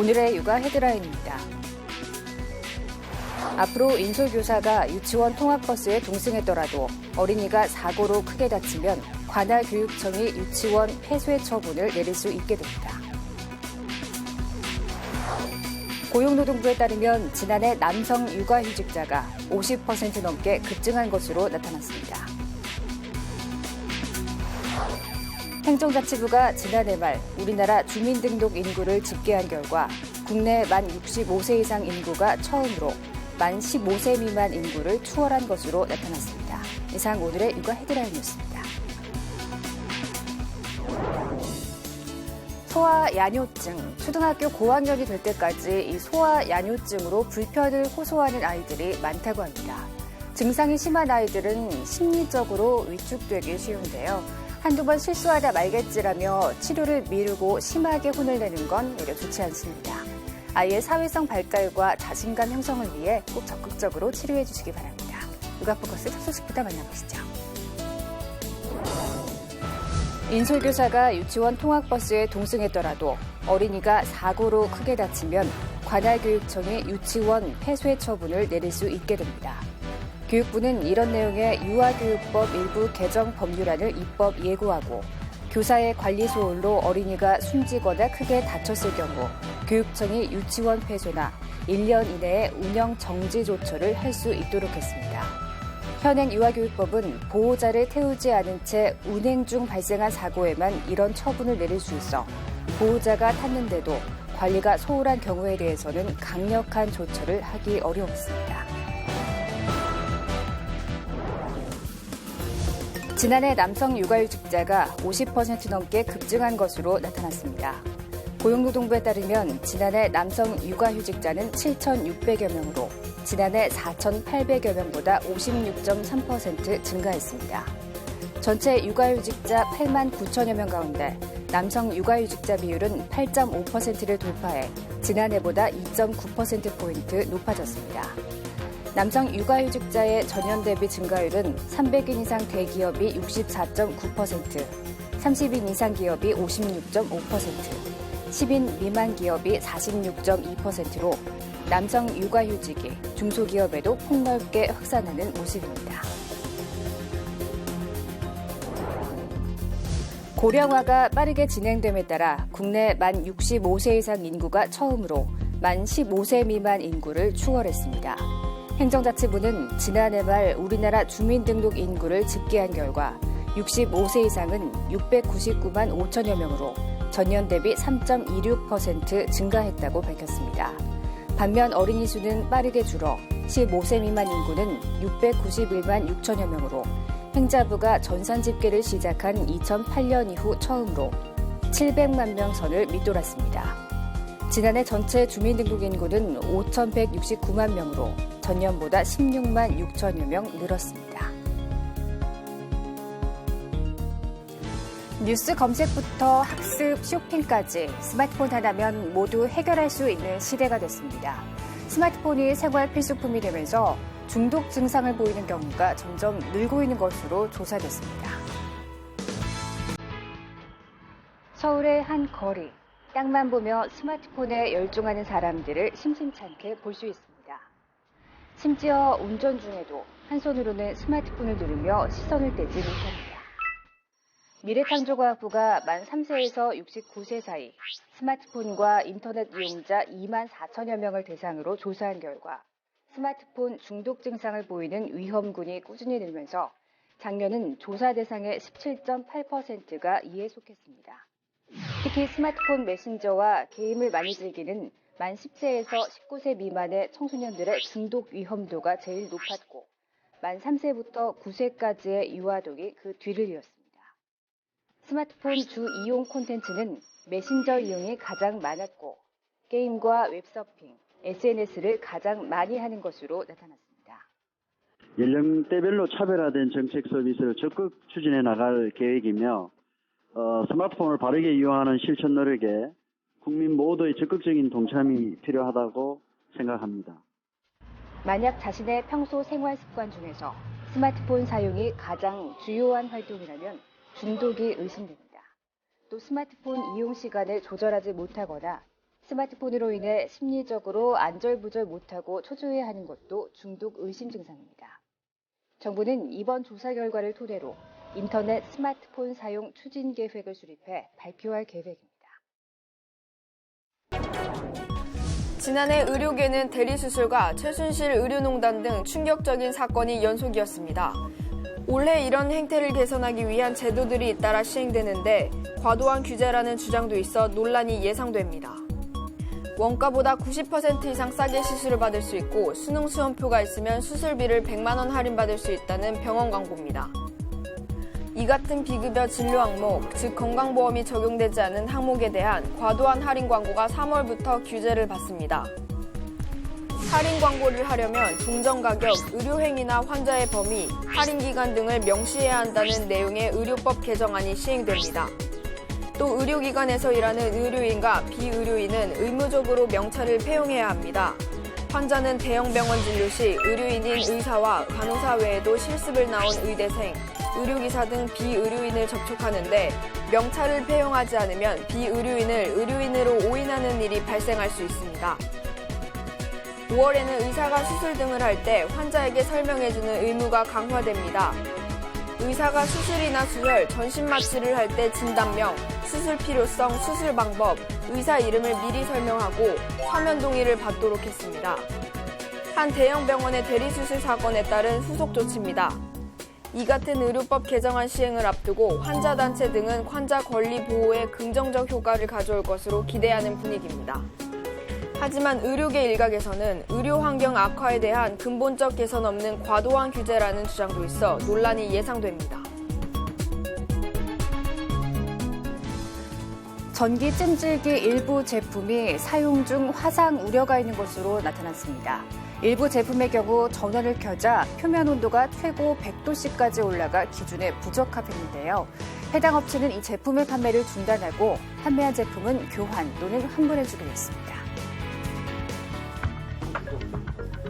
오늘의 육아 헤드라인입니다. 앞으로 인솔교사가 유치원 통학버스에 동승했더라도 어린이가 사고로 크게 다치면 관할 교육청이 유치원 폐쇄 처분을 내릴 수 있게 됩니다. 고용노동부에 따르면 지난해 남성 육아휴직자가 50% 넘게 급증한 것으로 나타났습니다. 행정자치부가 지난해 말 우리나라 주민등록 인구를 집계한 결과 국내 만 65세 이상 인구가 처음으로 만 15세 미만 인구를 추월한 것으로 나타났습니다. 이상 오늘의 육아 헤드라인이었습니다. 소아 야뇨증. 초등학교 고학년이 될 때까지 이 소아 야뇨증으로 불편을 호소하는 아이들이 많다고 합니다. 증상이 심한 아이들은 심리적으로 위축되기 쉬운데요. 한두 번 실수하다 말겠지라며 치료를 미루고 심하게 혼을 내는 건 오히려 좋지 않습니다. 아이의 사회성 발달과 자신감 형성을 위해 꼭 적극적으로 치료해 주시기 바랍니다. 육아포커스 첫 소식부터 만나보시죠. 인솔교사가 유치원 통학버스에 동승했더라도 어린이가 사고로 크게 다치면 관할교육청이 유치원 폐쇄 처분을 내릴 수 있게 됩니다. 교육부는 이런 내용의 유아교육법 일부 개정 법률안을 입법 예고하고 교사의 관리 소홀로 어린이가 숨지거나 크게 다쳤을 경우 교육청이 유치원 폐쇄나 1년 이내에 운영 정지 조처를 할 수 있도록 했습니다. 현행 유아교육법은 보호자를 태우지 않은 채 운행 중 발생한 사고에만 이런 처분을 내릴 수 있어 보호자가 탔는데도 관리가 소홀한 경우에 대해서는 강력한 조처를 하기 어려웠습니다. 지난해 남성 육아휴직자가 50% 넘게 급증한 것으로 나타났습니다. 고용노동부에 따르면 지난해 남성 육아휴직자는 7,600여 명으로 지난해 4,800여 명보다 56.3% 증가했습니다. 전체 육아휴직자 8만 9천여 명 가운데 남성 육아휴직자 비율은 8.5%를 돌파해 지난해보다 2.9%포인트 높아졌습니다. 남성 육아휴직자의 전년 대비 증가율은 300인 이상 대기업이 64.9%, 30인 이상 기업이 56.5%, 10인 미만 기업이 46.2%로 남성 육아휴직이 중소기업에도 폭넓게 확산하는 모습입니다. 고령화가 빠르게 진행됨에 따라 국내 만 65세 이상 인구가 처음으로 만 15세 미만 인구를 추월했습니다. 행정자치부는 지난해 말 우리나라 주민등록 인구를 집계한 결과 65세 이상은 699만 5천여 명으로 전년 대비 3.26% 증가했다고 밝혔습니다. 반면 어린이 수는 빠르게 줄어 15세 미만 인구는 691만 6천여 명으로 행자부가 전산 집계를 시작한 2008년 이후 처음으로 700만 명 선을 밑돌았습니다. 지난해 전체 주민등록 인구는 5,169만 명으로 전년보다 16만 6천여 명 늘었습니다. 뉴스 검색부터 학습, 쇼핑까지 스마트폰 하나면 모두 해결할 수 있는 시대가 됐습니다. 스마트폰이 생활 필수품이 되면서 중독 증상을 보이는 경우가 점점 늘고 있는 것으로 조사됐습니다. 서울의 한 거리. 땅만 보며 스마트폰에 열중하는 사람들을 심심찮게 볼 수 있습니다. 심지어 운전 중에도 한 손으로는 스마트폰을 누르며 시선을 떼지 못합니다. 미래창조과학부가 만 3세에서 69세 사이 스마트폰과 인터넷 이용자 2만 4천여 명을 대상으로 조사한 결과 스마트폰 중독 증상을 보이는 위험군이 꾸준히 늘면서 작년은 조사 대상의 17.8%가 이에 속했습니다. 특히 스마트폰 메신저와 게임을 많이 즐기는 만 10세에서 19세 미만의 청소년들의 중독 위험도가 제일 높았고 만 3세부터 9세까지의 유아독이 그 뒤를 이었습니다. 스마트폰 주 이용 콘텐츠는 메신저 이용이 가장 많았고 게임과 웹서핑, SNS를 가장 많이 하는 것으로 나타났습니다. 연령대별로 차별화된 정책 서비스를 적극 추진해 나갈 계획이며 어, 스마트폰을 바르게 이용하는 실천 노력에 국민 모두의 적극적인 동참이 필요하다고 생각합니다. 만약 자신의 평소 생활 습관 중에서 스마트폰 사용이 가장 주요한 활동이라면 중독이 의심됩니다. 또 스마트폰 이용 시간을 조절하지 못하거나 스마트폰으로 인해 심리적으로 안절부절 못하고 초조해하는 것도 중독 의심 증상입니다. 정부는 이번 조사 결과를 토대로 인터넷 스마트폰 사용 추진 계획을 수립해 발표할 계획입니다. 지난해 의료계는 대리수술과 최순실 의료농단 등 충격적인 사건이 연속이었습니다. 올해 이런 행태를 개선하기 위한 제도들이 잇따라 시행되는데 과도한 규제라는 주장도 있어 논란이 예상됩니다. 원가보다 90% 이상 싸게 시술을 받을 수 있고 수능 수험표가 있으면 수술비를 100만 원 할인받을 수 있다는 병원 광고입니다. 이 같은 비급여 진료 항목, 즉 건강보험이 적용되지 않은 항목에 대한 과도한 할인 광고가 3월부터 규제를 받습니다. 할인 광고를 하려면 종전 가격, 의료행위나 환자의 범위, 할인 기간 등을 명시해야 한다는 내용의 의료법 개정안이 시행됩니다. 또 의료기관에서 일하는 의료인과 비의료인은 의무적으로 명찰을 폐용해야 합니다. 환자는 대형 병원 진료 시 의료인인 의사와 간호사 외에도 실습을 나온 의대생, 의료기사 등 비의료인을 접촉하는데 명찰을 폐용하지 않으면 비의료인을 의료인으로 오인하는 일이 발생할 수 있습니다. 5월에는 의사가 수술 등을 할 때 환자에게 설명해주는 의무가 강화됩니다. 의사가 수술이나 수혈, 전신 마취를 할 때 진단명, 수술 필요성, 수술 방법, 의사 이름을 미리 설명하고 화면 동의를 받도록 했습니다. 한 대형 병원의 대리수술 사건에 따른 후속 조치입니다. 이 같은 의료법 개정안 시행을 앞두고 환자단체 등은 환자 권리 보호에 긍정적 효과를 가져올 것으로 기대하는 분위기입니다. 하지만 의료계 일각에서는 의료 환경 악화에 대한 근본적 개선 없는 과도한 규제라는 주장도 있어 논란이 예상됩니다. 전기 찜질기 일부 제품이 사용 중 화상 우려가 있는 것으로 나타났습니다. 일부 제품의 경우 전원을 켜자 표면 온도가 최고 100도씨까지 올라가 기준에 부적합했는데요. 해당 업체는 이 제품의 판매를 중단하고 판매한 제품은 교환 또는 환불해주기로 했습니다.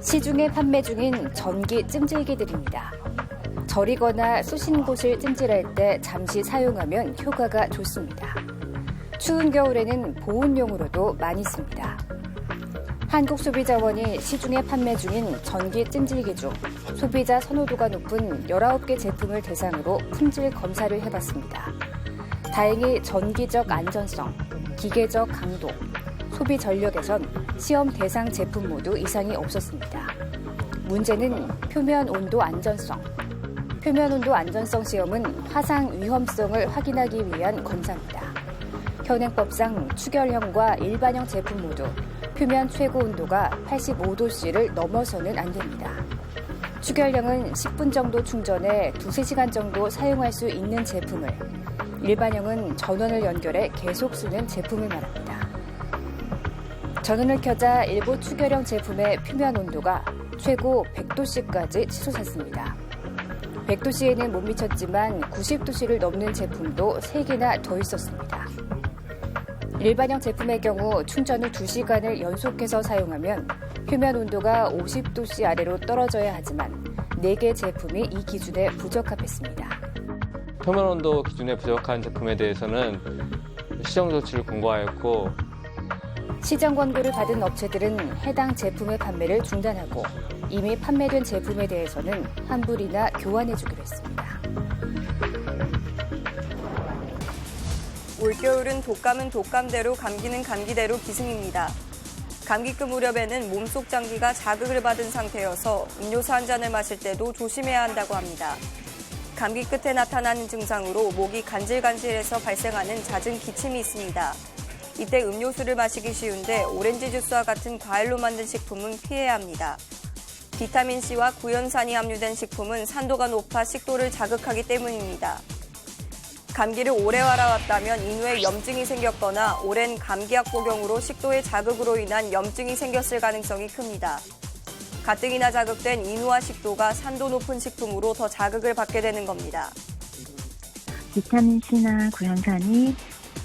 시중에 판매 중인 전기 찜질기들입니다. 절이거나 쑤신 곳을 찜질할 때 잠시 사용하면 효과가 좋습니다. 추운 겨울에는 보온용으로도 많이 씁니다. 한국소비자원이 시중에 판매 중인 전기 찜질기 중 소비자 선호도가 높은 19개 제품을 대상으로 품질 검사를 해봤습니다. 다행히 전기적 안전성, 기계적 강도, 소비 전력에선 시험 대상 제품 모두 이상이 없었습니다. 문제는 표면 온도 안전성. 표면 온도 안전성 시험은 화상 위험성을 확인하기 위한 검사입니다. 현행법상 추결형과 일반형 제품 모두 표면 최고 온도가 85도씨를 넘어서는 안 됩니다. 추결형은 10분 정도 충전해 2, 3시간 정도 사용할 수 있는 제품을, 일반형은 전원을 연결해 계속 쓰는 제품을 말합니다. 전원을 켜자 일부 추결형 제품의 표면 온도가 최고 100도씨까지 치솟았습니다. 100도씨에는 못 미쳤지만 90도씨를 넘는 제품도 3개나 더 있었습니다. 일반형 제품의 경우 충전을 2시간을 연속해서 사용하면 표면 온도가 50도씨 아래로 떨어져야 하지만 4개 제품이 이 기준에 부적합했습니다. 표면 온도 기준에 부족한 제품에 대해서는 시정 조치를 권고하였고 시장 권고를 받은 업체들은 해당 제품의 판매를 중단하고 이미 판매된 제품에 대해서는 환불이나 교환해주기로 했습니다. 올겨울은 독감은 독감대로 감기는 감기대로 기승입니다. 감기급 무렵에는 몸속 장기가 자극을 받은 상태여서 음료수 한 잔을 마실 때도 조심해야 한다고 합니다. 감기 끝에 나타나는 증상으로 목이 간질간질해서 발생하는 잦은 기침이 있습니다. 이때 음료수를 마시기 쉬운데 오렌지 주스와 같은 과일로 만든 식품은 피해야 합니다. 비타민C와 구연산이 함유된 식품은 산도가 높아 식도를 자극하기 때문입니다. 감기를 오래 알아왔다면 인후에 염증이 생겼거나 오랜 감기약 복용으로 식도의 자극으로 인한 염증이 생겼을 가능성이 큽니다. 가뜩이나 자극된 인후와 식도가 산도 높은 식품으로 더 자극을 받게 되는 겁니다. 비타민C나 구연산이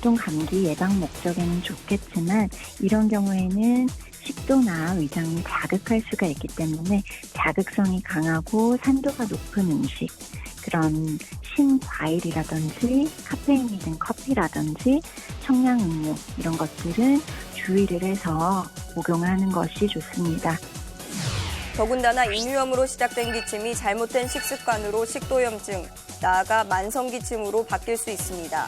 보통 감기 예방 목적에는 좋겠지만 이런 경우에는 식도나 위장이 자극할 수가 있기 때문에 자극성이 강하고 산도가 높은 음식, 그런 신과일이라든지 카페인이 든 커피라든지 청량음료 이런 것들은 주의를 해서 복용하는 것이 좋습니다. 더군다나 인후염으로 시작된 기침이 잘못된 식습관으로 식도염증, 나아가 만성기침으로 바뀔 수 있습니다.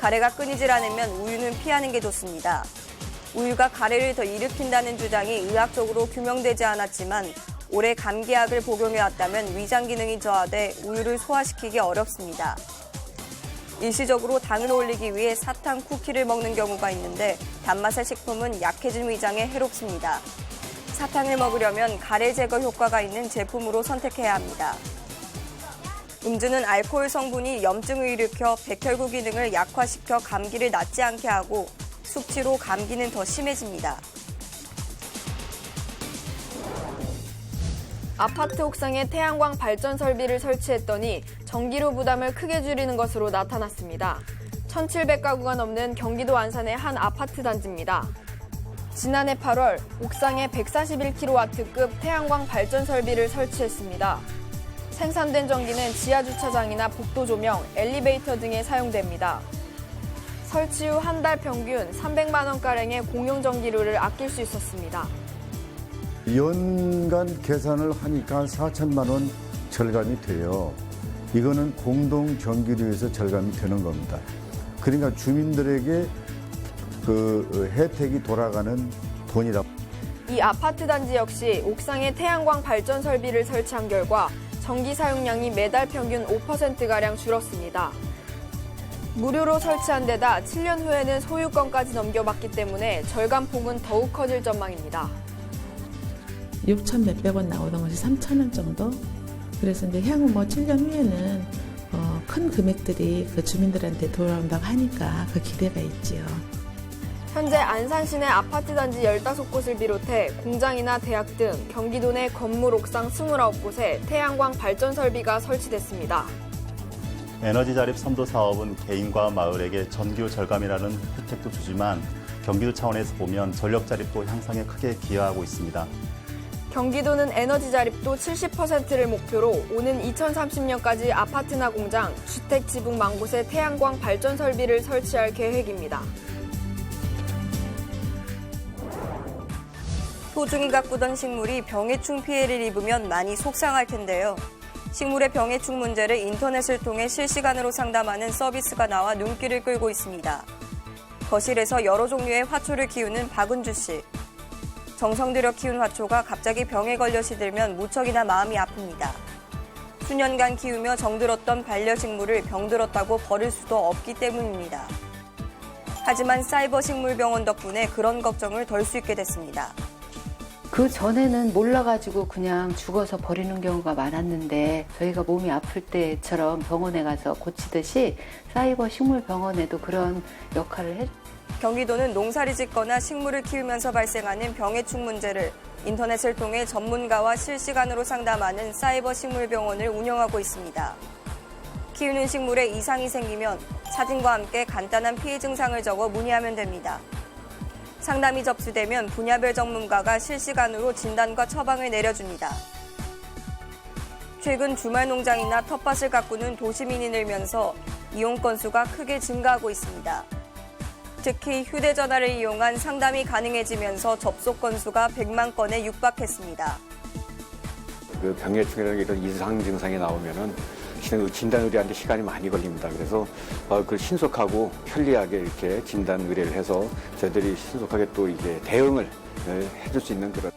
가래가 끊이질 않으면 우유는 피하는 게 좋습니다. 우유가 가래를 더 일으킨다는 주장이 의학적으로 규명되지 않았지만 올해 감기약을 복용해왔다면 위장 기능이 저하돼 우유를 소화시키기 어렵습니다. 일시적으로 당을 올리기 위해 사탕 쿠키를 먹는 경우가 있는데 단맛의 식품은 약해진 위장에 해롭습니다. 사탕을 먹으려면 가래 제거 효과가 있는 제품으로 선택해야 합니다. 음주는 알코올 성분이 염증을 일으켜 백혈구 기능을 약화시켜 감기를 낫지 않게 하고 숙취로 감기는 더 심해집니다. 아파트 옥상에 태양광 발전 설비를 설치했더니 전기료 부담을 크게 줄이는 것으로 나타났습니다. 1,700가구가 넘는 경기도 안산의 한 아파트 단지입니다. 지난해 8월 옥상에 141kW급 태양광 발전 설비를 설치했습니다. 생산된 전기는 지하 주차장이나 복도 조명, 엘리베이터 등에 사용됩니다. 설치 후 한 달 평균 300만 원가량의 공용 전기료를 아낄 수 있었습니다. 연간 계산을 하니까 4천만 원 절감이 돼요. 이거는 공동 전기료에서 절감이 되는 겁니다. 그러니까 주민들에게 그 혜택이 돌아가는 돈이라. 이 아파트 단지 역시 옥상에 태양광 발전 설비를 설치한 결과 전기 사용량이 매달 평균 5%가량 줄었습니다. 무료로 설치한 데다 7년 후에는 소유권까지 넘겨받기 때문에 절감폭은 더욱 커질 전망입니다. 6천 몇백 원 나오던 것이 3천 원 정도. 그래서 이제 향후 뭐 7년 후에는 어, 큰 금액들이 그 주민들한테 돌아온다고 하니까 그 기대가 있지요. 현재 안산 시내 아파트 단지 15곳을 비롯해 공장이나 대학 등 경기도 내 건물 옥상 29곳에 태양광 발전 설비가 설치됐습니다. 에너지 자립 선도 사업은 개인과 마을에게 전기료 절감이라는 혜택도 주지만 경기도 차원에서 보면 전력 자립도 향상에 크게 기여하고 있습니다. 경기도는 에너지 자립도 70%를 목표로 오는 2030년까지 아파트나 공장, 주택 지붕 만 곳에 태양광 발전 설비를 설치할 계획입니다. 소중히 가꾸던 식물이 병해충 피해를 입으면 많이 속상할 텐데요. 식물의 병해충 문제를 인터넷을 통해 실시간으로 상담하는 서비스가 나와 눈길을 끌고 있습니다. 거실에서 여러 종류의 화초를 키우는 박은주 씨. 정성 들여 키운 화초가 갑자기 병에 걸려 시들면 무척이나 마음이 아픕니다. 수년간 키우며 정들었던 반려식물을 병들었다고 버릴 수도 없기 때문입니다. 하지만 사이버 식물병원 덕분에 그런 걱정을 덜 수 있게 됐습니다. 그 전에는 몰라가지고 그냥 죽어서 버리는 경우가 많았는데 저희가 몸이 아플 때처럼 병원에 가서 고치듯이 사이버 식물 병원에도 그런 역할을 해. 경기도는 농사를 짓거나 식물을 키우면서 발생하는 병해충 문제를 인터넷을 통해 전문가와 실시간으로 상담하는 사이버 식물병원을 운영하고 있습니다. 키우는 식물에 이상이 생기면 사진과 함께 간단한 피해 증상을 적어 문의하면 됩니다. 상담이 접수되면 분야별 전문가가 실시간으로 진단과 처방을 내려줍니다. 최근 주말 농장이나 텃밭을 가꾸는 도시민이 늘면서 이용 건수가 크게 증가하고 있습니다. 특히 휴대전화를 이용한 상담이 가능해지면서 접속 건수가 100만 건에 육박했습니다. 그 병해충이라는 이런 이상 증상이 나오면은 진단 의뢰하는데 시간이 많이 걸립니다. 그래서 어, 그 신속하고 편리하게 이렇게 진단 의뢰를 해서 저희들이 신속하게 또 이제 대응을 네, 해줄 수 있는 그런.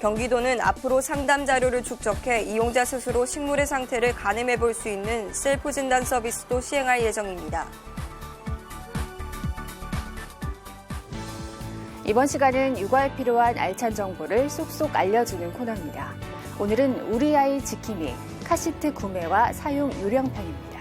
경기도는 앞으로 상담 자료를 축적해 이용자 스스로 식물의 상태를 가늠해 볼 수 있는 셀프 진단 서비스도 시행할 예정입니다. 이번 시간은 육아에 필요한 알찬 정보를 쏙쏙 알려주는 코너입니다. 오늘은 우리 아이 지킴이 카시트 구매와 사용 요령편입니다.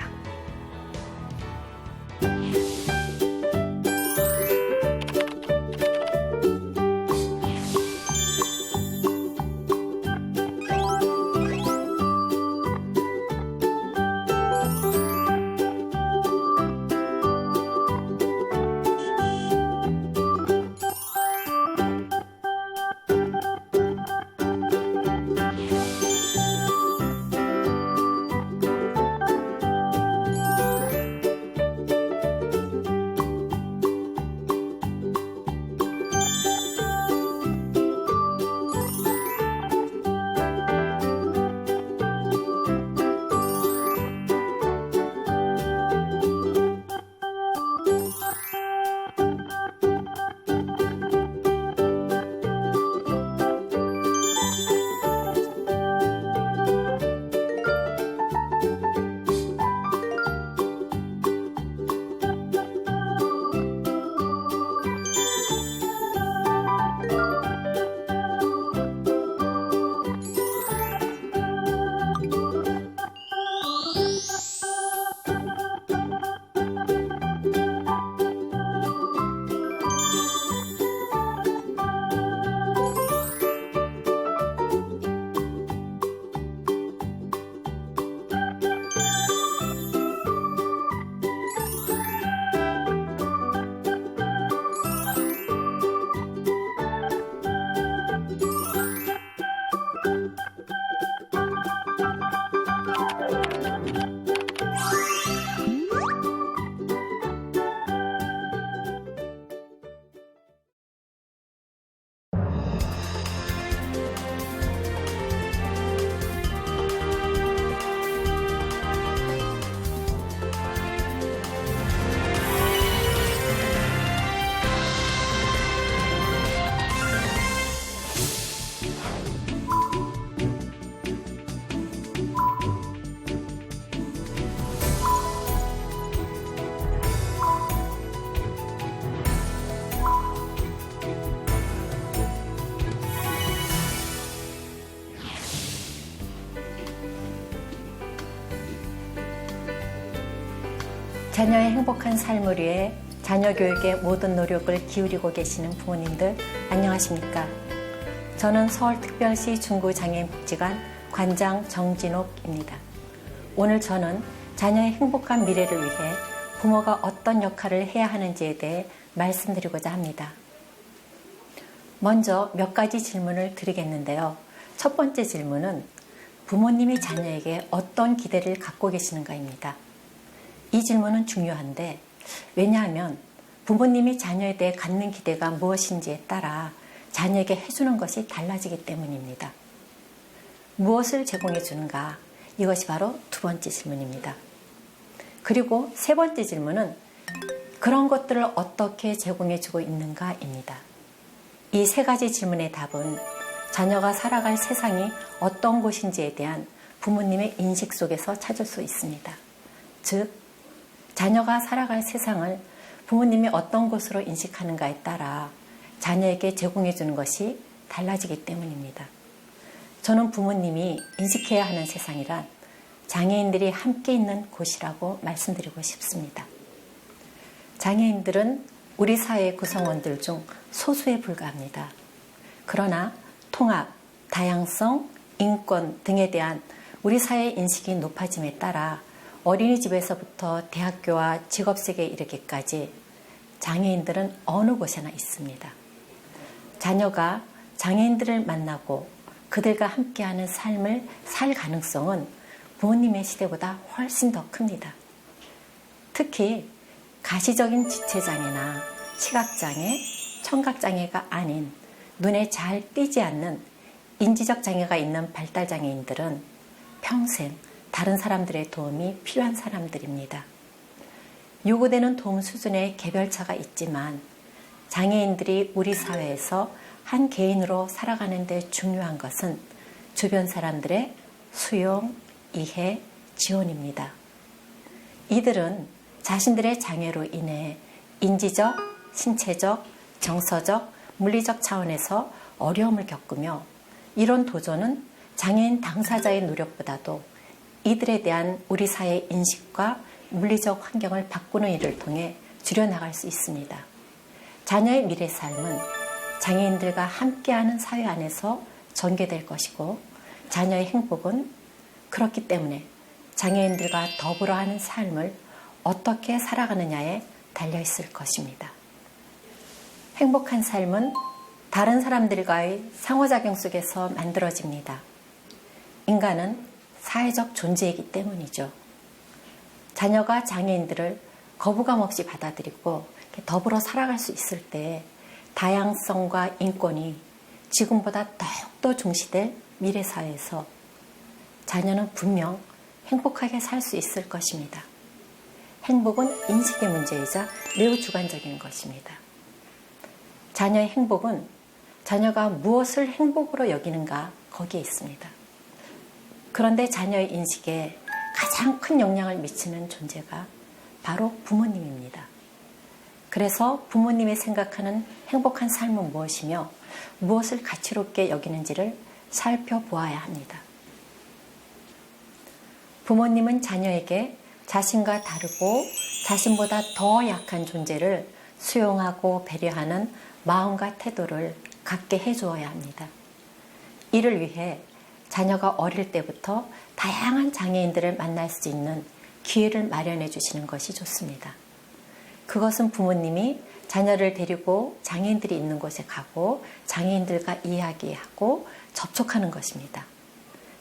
자녀의 행복한 삶을 위해 자녀 교육에 모든 노력을 기울이고 계시는 부모님들 안녕하십니까? 저는 서울특별시 중구장애인복지관 관장 정진옥입니다. 오늘 저는 자녀의 행복한 미래를 위해 부모가 어떤 역할을 해야 하는지에 대해 말씀드리고자 합니다. 먼저 몇 가지 질문을 드리겠는데요. 첫 번째 질문은 부모님이 자녀에게 어떤 기대를 갖고 계시는가입니다. 이 질문은 중요한데 왜냐하면 부모님이 자녀에 대해 갖는 기대가 무엇인지에 따라 자녀에게 해주는 것이 달라지기 때문입니다. 무엇을 제공해 주는가? 이것이 바로 두 번째 질문입니다. 그리고 세 번째 질문은 그런 것들을 어떻게 제공해 주고 있는가입니다. 이 세 가지 질문의 답은 자녀가 살아갈 세상이 어떤 곳인지에 대한 부모님의 인식 속에서 찾을 수 있습니다. 즉, 자녀가 살아갈 세상을 부모님이 어떤 곳으로 인식하는가에 따라 자녀에게 제공해 주는 것이 달라지기 때문입니다. 저는 부모님이 인식해야 하는 세상이란 장애인들이 함께 있는 곳이라고 말씀드리고 싶습니다. 장애인들은 우리 사회의 구성원들 중 소수에 불과합니다. 그러나 통합, 다양성, 인권 등에 대한 우리 사회의 인식이 높아짐에 따라 어린이집에서부터 대학교와 직업세계에 이르기까지 장애인들은 어느 곳에나 있습니다. 자녀가 장애인들을 만나고 그들과 함께하는 삶을 살 가능성은 부모님의 시대보다 훨씬 더 큽니다. 특히 가시적인 지체장애나 시각장애, 청각장애가 아닌 눈에 잘 띄지 않는 인지적 장애가 있는 발달장애인들은 평생 다른 사람들의 도움이 필요한 사람들입니다. 요구되는 도움 수준의 개별차가 있지만 장애인들이 우리 사회에서 한 개인으로 살아가는 데 중요한 것은 주변 사람들의 수용, 이해, 지원입니다. 이들은 자신들의 장애로 인해 인지적, 신체적, 정서적, 물리적 차원에서 어려움을 겪으며 이런 도전은 장애인 당사자의 노력보다도 이들에 대한 우리 사회의 인식과 물리적 환경을 바꾸는 일을 통해 줄여나갈 수 있습니다. 자녀의 미래 삶은 장애인들과 함께하는 사회 안에서 전개될 것이고 자녀의 행복은 그렇기 때문에 장애인들과 더불어 하는 삶을 어떻게 살아가느냐에 달려 있을 것입니다. 행복한 삶은 다른 사람들과의 상호작용 속에서 만들어집니다. 인간은 사회적 존재이기 때문이죠. 자녀가 장애인들을 거부감 없이 받아들이고 더불어 살아갈 수 있을 때 다양성과 인권이 지금보다 더욱더 중시될 미래 사회에서 자녀는 분명 행복하게 살 수 있을 것입니다. 행복은 인식의 문제이자 매우 주관적인 것입니다. 자녀의 행복은 자녀가 무엇을 행복으로 여기는가 거기에 있습니다. 그런데 자녀의 인식에 가장 큰 영향을 미치는 존재가 바로 부모님입니다. 그래서 부모님이 생각하는 행복한 삶은 무엇이며 무엇을 가치롭게 여기는지를 살펴보아야 합니다. 부모님은 자녀에게 자신과 다르고 자신보다 더 약한 존재를 수용하고 배려하는 마음과 태도를 갖게 해주어야 합니다. 이를 위해 자녀가 어릴 때부터 다양한 장애인들을 만날 수 있는 기회를 마련해 주시는 것이 좋습니다. 그것은 부모님이 자녀를 데리고 장애인들이 있는 곳에 가고 장애인들과 이야기하고 접촉하는 것입니다.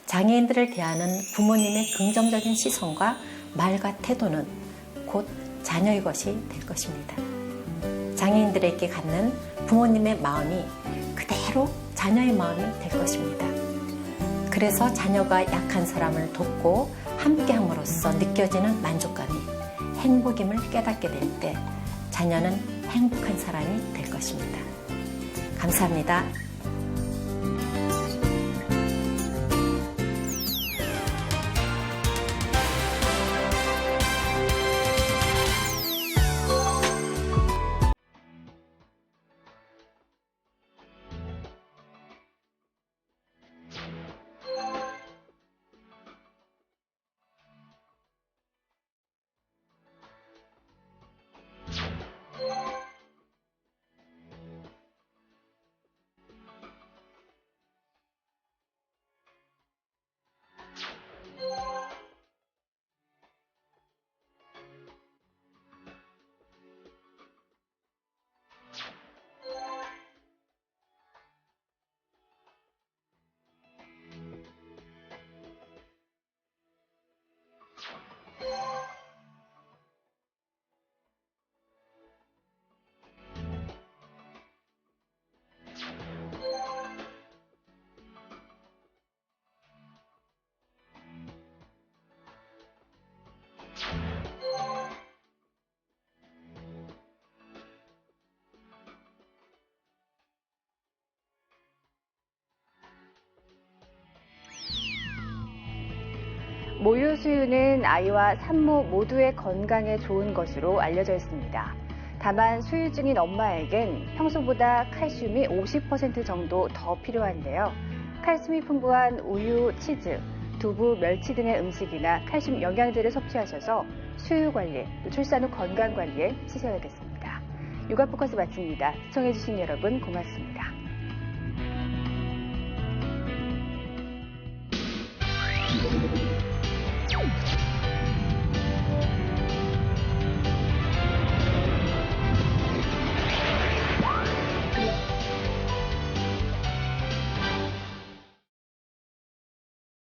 장애인들을 대하는 부모님의 긍정적인 시선과 말과 태도는 곧 자녀의 것이 될 것입니다. 장애인들에게 갖는 부모님의 마음이 그대로 자녀의 마음이 될 것입니다. 그래서 자녀가 약한 사람을 돕고 함께 함으로써 느껴지는 만족감이 행복임을 깨닫게 될 때 자녀는 행복한 사람이 될 것입니다. 감사합니다. 수유는 아이와 산모 모두의 건강에 좋은 것으로 알려져 있습니다. 다만 수유 중인 엄마에겐 평소보다 칼슘이 50% 정도 더 필요한데요. 칼슘이 풍부한 우유, 치즈, 두부, 멸치 등의 음식이나 칼슘 영양제를 섭취하셔서 수유 관리, 또 출산 후 건강 관리에 쓰셔야겠습니다. 육아 포커스 마칩니다. 시청해주신 여러분 고맙습니다.